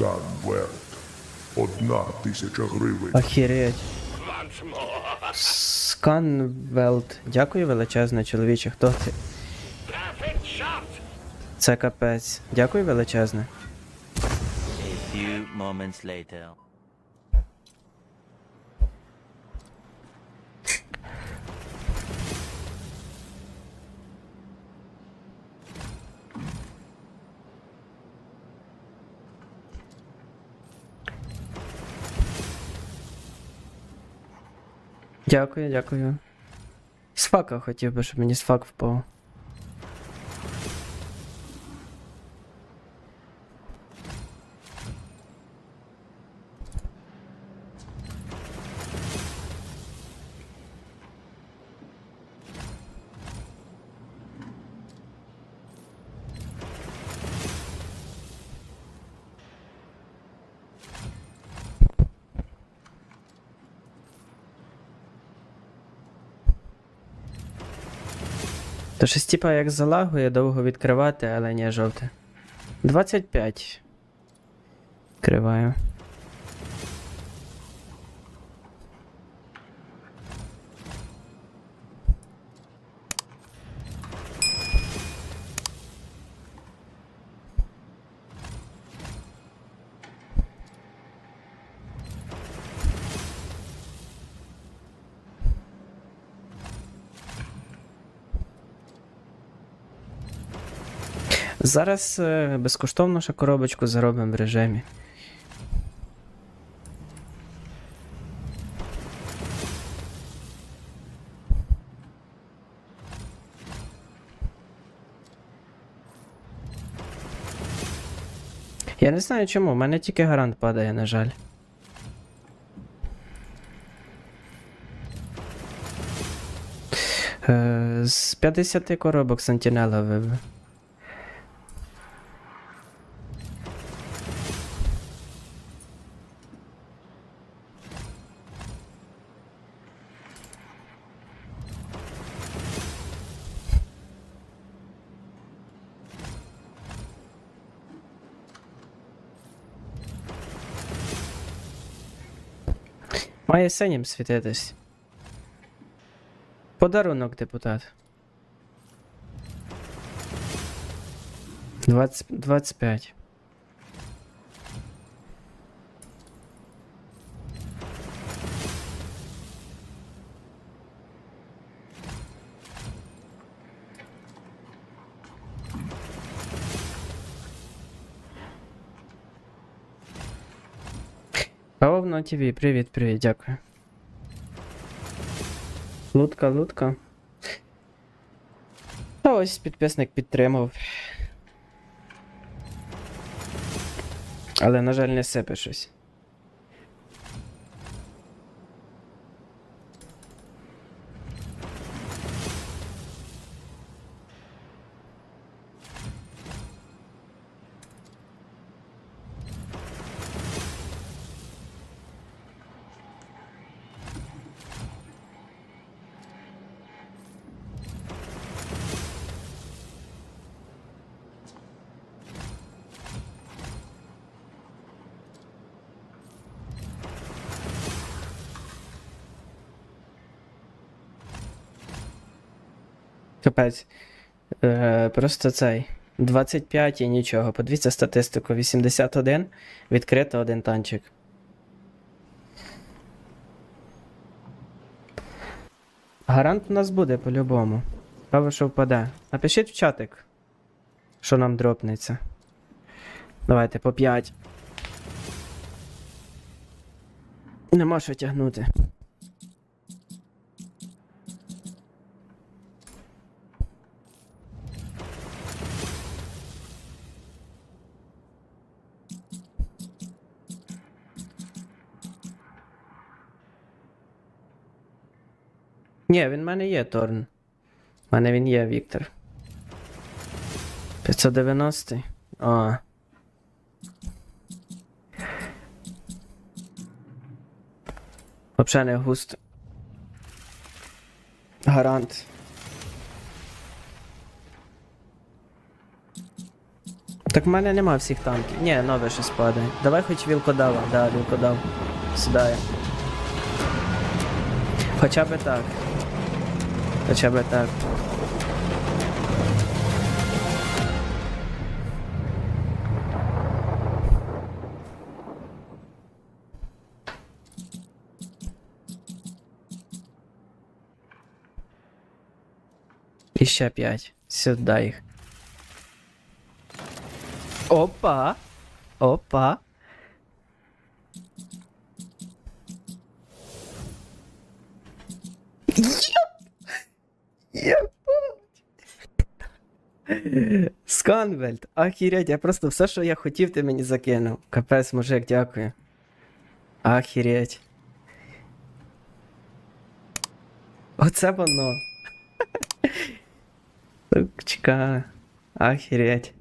Сканверт. Одна тисяча гривень. Охереть. Сканвелд. Дякую величезне, чоловіче. Хто ти? Це капець. Дякую величезне. A few moments later. Дякую, дякую. З фака хотів би, щоб мені з фак впав. То щось типа як залагує, довго відкривати, але ні, жовте. 25. Відкриваю. Зараз е, безкоштовно ще коробочку заробимо в режимі. Я не знаю чому, в мене тільки гарант падає, на жаль. Е, з 50 коробок Сантінела вибив. Має синім світитись. Подарунок, депутат. 20, 25. Павловна ТВ, привіт, привіт, дякую. Лутка, лутка. Та ось підписник підтримав. Але, на жаль, не сипе щось. Капець. Е, просто цей. 25 і нічого. Подивіться статистику. 81. Відкрито один танчик. Гарант у нас буде по-любому. Цікаво, що впаде. Напишіть в чатик, що нам дропнеться. Давайте по 5. Нема що тягнути. Ні, він в мене є Торн. У мене він є, Віктор. 590. А. Взагалі не густо. Гарант. Так в мене нема всіх танків. Ні, нове щось падає. Давай хоч вілкодава, да, вілкодав. Сідає. Хоча би так. Хоча би так. І ще п'ять. Сюди їх. Опа! Опа! Єп! Сканвельд, ахірять, я просто все, що я хотів, ти мені закинув. Капець, мужик, дякую. Ахірять. Оце воно. Сучка. Ахірять.